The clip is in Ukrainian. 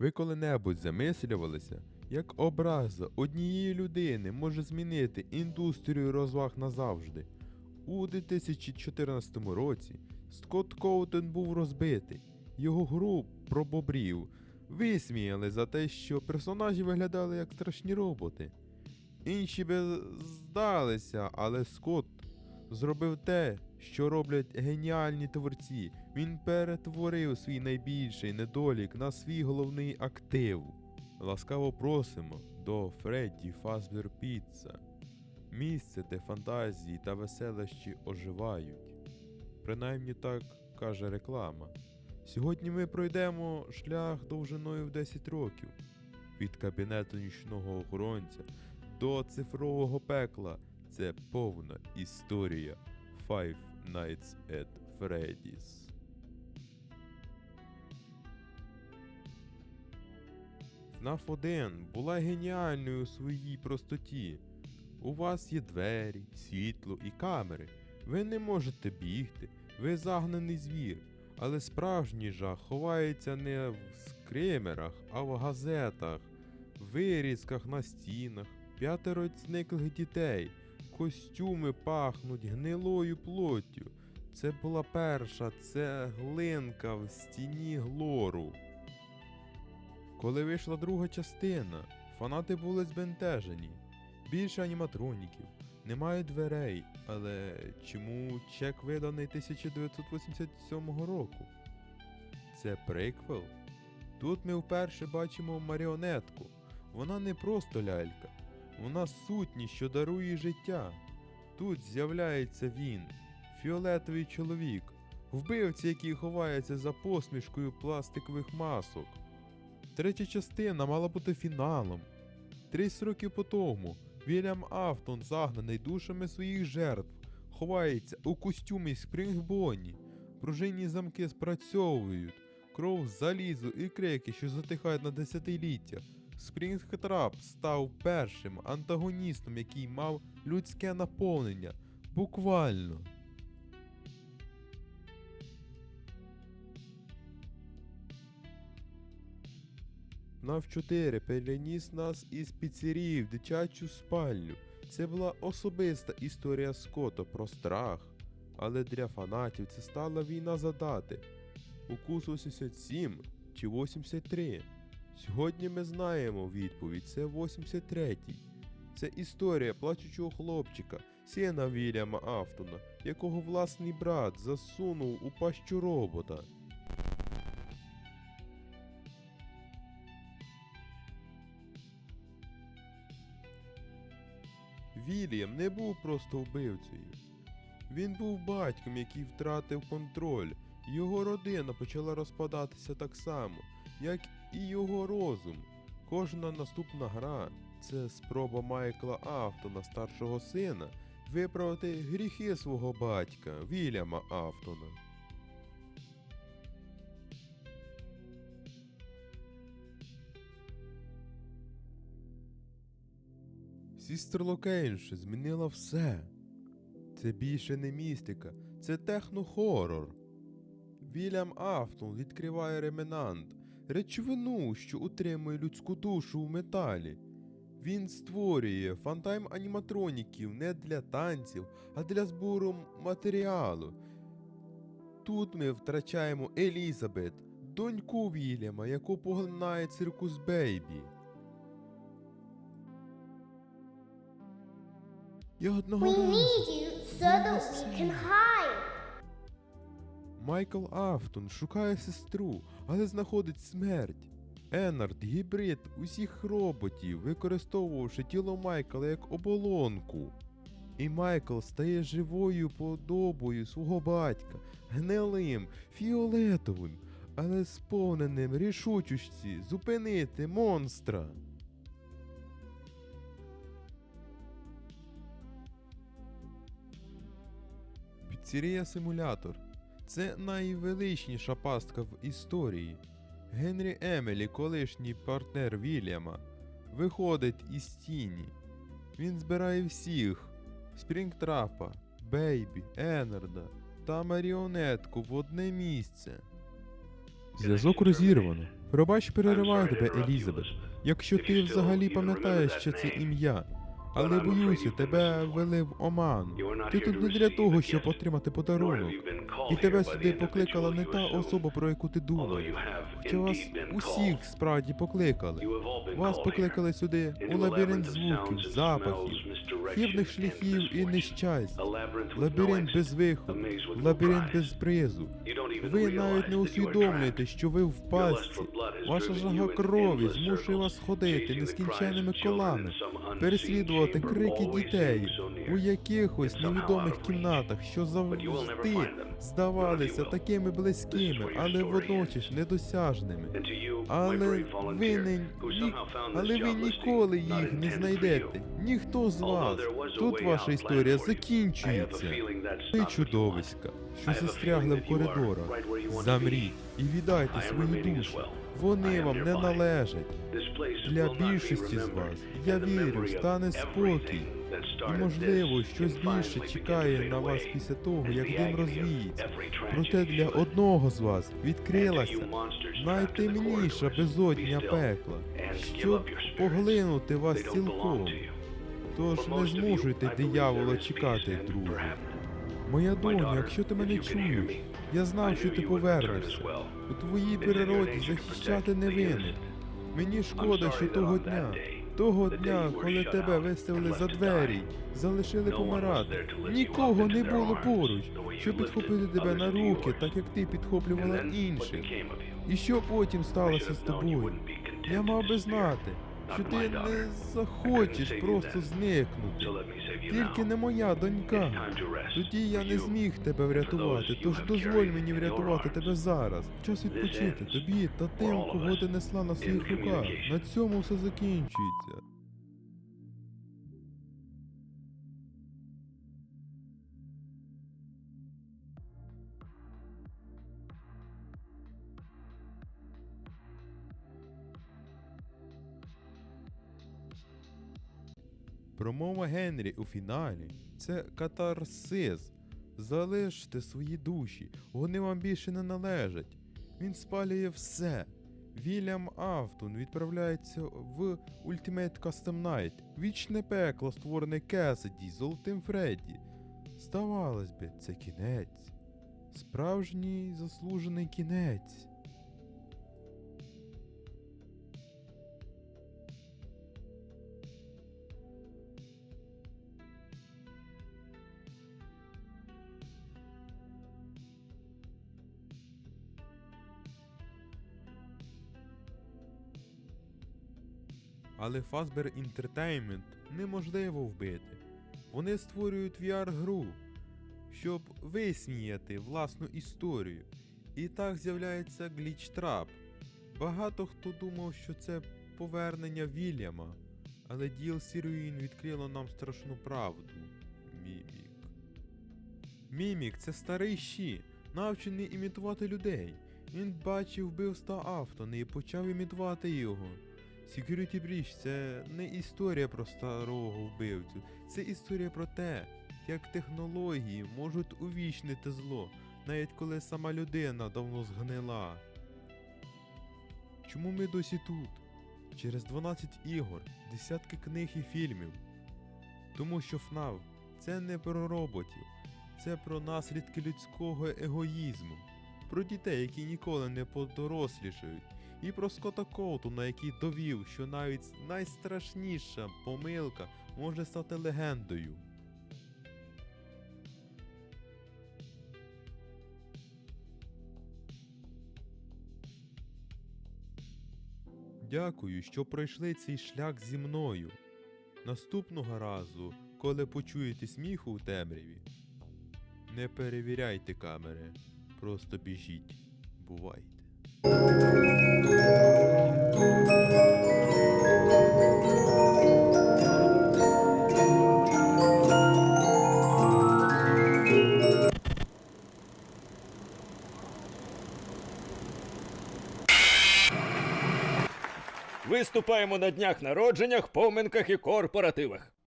Ви коли-небудь замислювалися, як образа однієї людини може змінити індустрію розваг назавжди? У 2014 році Скотт Коутен був розбитий. Його гру про бобрів висміяли за те, що персонажі виглядали як страшні роботи. Інші би здалися, але Скотт зробив те, що роблять геніальні творці. Він перетворив свій найбільший недолік на свій головний актив. Ласкаво просимо до Фредді Фазбер Піцца. Місце, де фантазії та веселощі оживають. Принаймні так каже реклама. Сьогодні ми пройдемо шлях довжиною в 10 років. Від кабінету нічного охоронця до цифрового пекла. Це повна історія Five Nights at Freddy's. 1 була геніальною у своїй простоті. У вас є двері, світло і камери. Ви не можете бігти, ви загнаний звір. Але справжній жах ховається не в скримерах, а в газетах, вирізках на стінах, п'ятеро зниклих дітей, костюми пахнуть гнилою плоттю. Це була перша цеглинка в стіні глору. Коли вийшла друга частина, фанати були збентежені. Більше аніматроніків, немає дверей, але чому чек виданий 1987 року? Це приквел? Тут ми вперше бачимо маріонетку. Вона не просто лялька, вона сутність, що дарує життя. Тут з'являється він, фіолетовий чоловік, вбивця, який ховається за посмішкою пластикових масок. Третя частина мала бути фіналом. 30 років по тому Вільям Афтон, загнаний душами своїх жертв, ховається у костюмі Спрінгбоні. Пружинні замки спрацьовують, кров, залізо і крики, що затихають на десятиліття. Спрінгтрап став першим антагоністом, який мав людське наповнення. Буквально. НАВ 4 переніс нас із піцерії в дитячу спальню. Це була особиста історія Скотта про страх. Але для фанатів це стала війна за дати. Укус 87 чи 83. Сьогодні ми знаємо відповідь, це 83-й. Це історія плачучого хлопчика, сина Вільяма Афтона, якого власний брат засунув у пащу робота. Вільям не був просто вбивцею. Він був батьком, який втратив контроль. Його родина почала розпадатися так само, як і його розум. Кожна наступна гра це спроба Майкла Автона, старшого сина, виправити гріхи свого батька Вільяма Автона. Сістер Локейнш змінила все. Це більше не містика, це технохорор. Вільям Афтон відкриває ремінант, речовину, що утримує людську душу в металі. Він створює фантайм аніматроніків не для танців, а для збору матеріалу. Тут ми втрачаємо Елізабет, доньку Вільяма, яку поглинає циркус Бейбі. Я одного We разу... need you so that we can hide. Майкл Афтон шукає сестру, але знаходить смерть. Енард гібрид усіх роботів, використовувавши тіло Майкла як оболонку. І Майкл стає живою подобою свого батька, гнилим, фіолетовим, але сповненим рішучості зупинити монстра. Піцерія Симулятор це найвеличніша пастка в історії. Генрі Емелі, колишній партнер Вільяма, виходить із тіні. Він збирає всіх: Спрінгтрапа, Бейбі, Енарда та маріонетку в одне місце. Зв'язок розірвано. Пробач, перериваю тебе, Елізабет. Якщо ти взагалі пам'ятаєш, що це ім'я. Але боюся, тебе ввели в оман. Ти тут не для того, щоб отримати подарунок. І тебе сюди покликала не та особа, про яку ти думаєш. Хоча вас усіх справді покликали. Вас покликали сюди у лабіринт звуків, запахів, хибних шляхів і нещасть, лабіринт без виходу, лабіринт без призу. Ви навіть не усвідомлюєте, що ви в пастці. Ваша жага крові змушує вас ходити нескінченними колами, переслідувати крики дітей у якихось невідомих кімнатах, що завжди здавалися такими близькими, але водночас недосяжними. Але ви не ні, але ви ніколи їх не знайдете. Ніхто з вас. Тут ваша історія закінчується. Ви чудовиська, що застрягли в коридорах. Замріть і віддайте свої душі. Вони вам не належать. Для більшості з вас, я вірю, стане спокій. І, можливо, щось більше чекає на вас після того, як дим розвіється. Проте для одного з вас відкрилася найтемніша безодня пекла, щоб поглинути вас цілком. Тож не змушуйте диявола чекати, друже. Моя доня, якщо ти мене чуєш, я знав, що ти повернешся. У твоїй природі захищати невинних. Мені шкода, що того дня, того дня, коли тебе виставили за двері, залишили помирати. Нікого не було поруч, щоб підхопити тебе на руки, так як ти підхоплювала інших. І що потім сталося з тобою? Я мав би знати, що ти не захочеш просто зникнути. Тільки не моя донька. Тоді я не зміг тебе врятувати, тож дозволь мені врятувати тебе зараз. Час відпочити тобі та тим, кого ти несла на своїх руках. На цьому все закінчується. Промова Генрі у фіналі це катарсис. Залиште свої душі, вони вам більше не належать. Він спалює все. Вільям Автон відправляється в Ultimate Custom Night, вічне пекло, створене Кесіді, Золотим Фредді. Здавалось би, це кінець. Справжній заслужений кінець. Але Fazbear Entertainment неможливо вбити. Вони створюють VR-гру, щоб висміяти власну історію. І так з'являється Trap. Багато хто думав, що це повернення Вільяма, але DLC Ruin відкрило нам страшну правду. Мімік. Мімік це старий щі, навчений імітувати людей. Він бачив вбивства Автона і почав імітувати його. Security Breach – це не історія про старого вбивцю, це історія про те, як технології можуть увічнити зло, навіть коли сама людина давно згнила. Чому ми досі тут? Через 12 ігор, десятки книг і фільмів. Тому що ФНАФ це не про роботів, це про наслідки людського егоїзму, про дітей, які ніколи не подорослішають, і про Скотта Коутона, який довів, що навіть найстрашніша помилка може стати легендою. Дякую, що пройшли цей шлях зі мною. Наступного разу, коли почуєте сміх у темряві, не перевіряйте камери, просто біжіть. Бувайте. Виступаємо на днях народженнях, поминках і корпоративах.